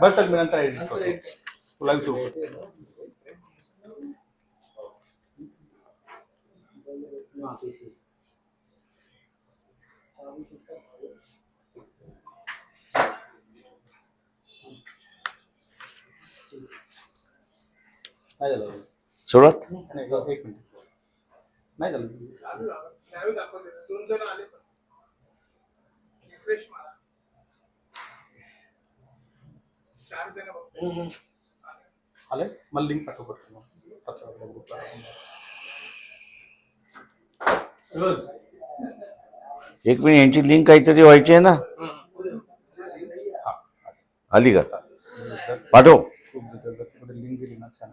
बस मी नंतर edit करतो. नाही झालं सुरुवात नाही, एक मिनिट नाही झालं आले? मला लिंक पाठव. एक मिनिट यांची लिंक काहीतरी व्हायची आहे ना? आली का पाठव. लिंक ना छान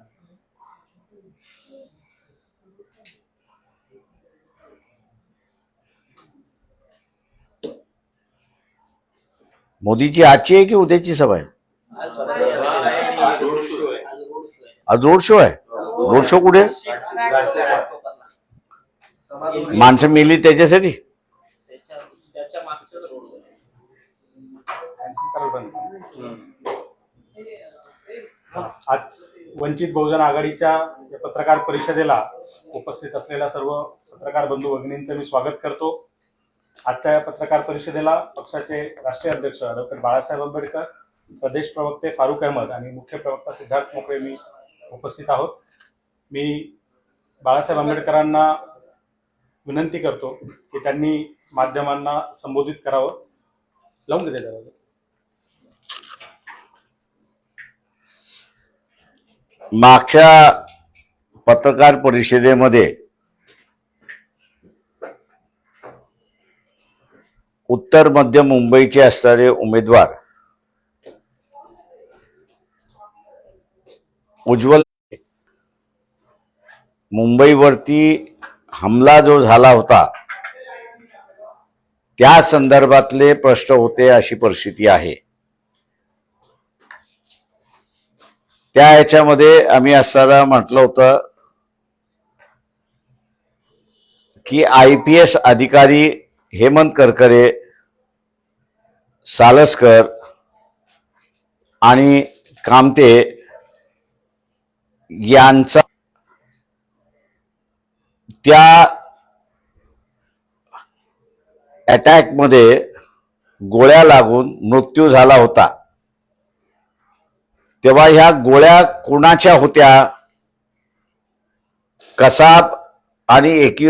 मोदीची आजची आहे की उद्याची सभा आहे? आज रोड शो आहे. रोड शो कुठे? माणसं मेली त्याच्यासाठी? आज वंचित बहुजन आघाडीच्या पत्रकार परिषदेला उपस्थित असलेल्या सर्व पत्रकार बंधू भगिनींचं मी स्वागत करतो. आजच्या या पत्रकार परिषदेला पक्षाचे राष्ट्रीय अध्यक्ष डॉक्टर बाळासाहेब आंबेडकर प्रदेश प्रवक्ते फारुख अहमद आणि मुख्य प्रवक्ता सिद्धार्थ मोकळे मी उपस्थित आहोत मी बाळासाहेब आंबेडकरांना विनंती करतो की त्यांनी माध्यमांना संबोधित करावं लावून देते दरवाजा. मागच्या पत्रकार परिषदेमध्ये उत्तर मध्य मुंबईचे असणारे उमेदवार उज्ज्वल मुंबईवरती हमला जो झाला होता त्या संदर्भातले प्रश्न होते अशी परिस्थिती आहे. त्या याच्यामध्ये आम्ही असताना म्हटलं होतं की आय पी एस अधिकारी हेमंत करकरे सालसकर आणि कामते यांचा त्या अटॅकमध्ये गोळ्या लागून मृत्यू झाला होता. तेव्हा ह्या गोळ्या कोणाच्या होत्या? कसाब आणि एकी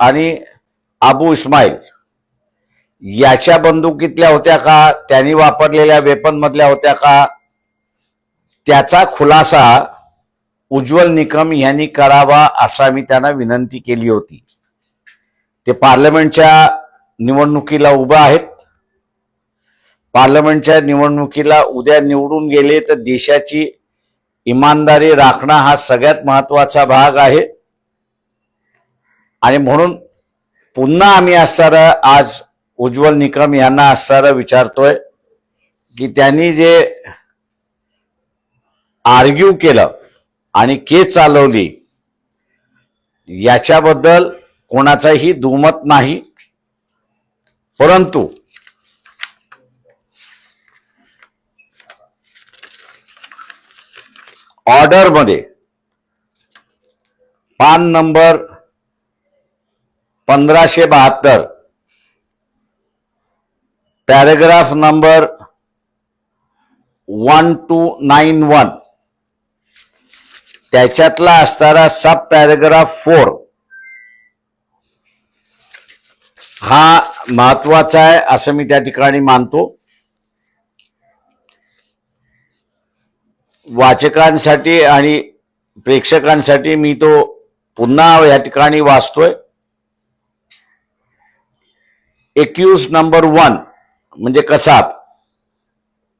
आणि आबू इस्माईल. याच्या बंदुकीतल्या होत्या का? त्यांनी वापरलेल्या वेपन मधल्या होत्या का? त्याचा खुलासा उज्ज्वल निकम यांनी करावा असा मी त्यांना विनंती केली होती. ते पार्लमेंटच्या निवडणुकीला उभं आहेत. पार्लमेंटच्या निवडणुकीला उद्या निवडून गेले तर देशाची इमानदारी राखणं हा सगळ्यात महत्त्वाचा भाग आहे. आणि म्हणून पुन्हा आम्ही असणारं आज उज्ज्वल निकम यांना असणारं विचारतोय की त्यांनी जे आर्ग्यू केलं आणि केस चालवली याच्याबद्दल कोणाचाही दुमत नाही. परंतु ऑर्डरमध्ये पान नंबर पंधराशे बहात्तर paragraph number one two nine one त्याच्यातला असणारा सब पॅरेग्राफ फोर हा महत्त्वाचा आहे असं मी त्या ठिकाणी मानतो. वाचकांसाठी आणि प्रेक्षकांसाठी मी तो पुन्हा या ठिकाणी वाचतोय. एक्यूज नंबर वन म्हणजे Kasab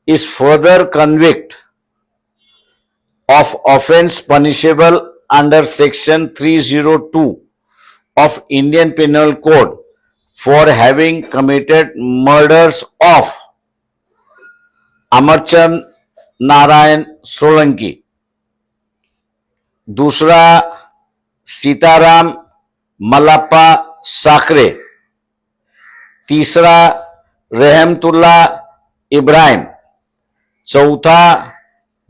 is further convict of offense punishable under section 302 of Indian Penal Code for having committed murders of Amarchand Narayan Solanki. दूसरा सीताराम मल्लाप्पा साकरे तीसरा रेहमतुल्ला इब्राहिम चौथा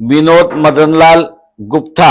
Vinod Madanlal Gupta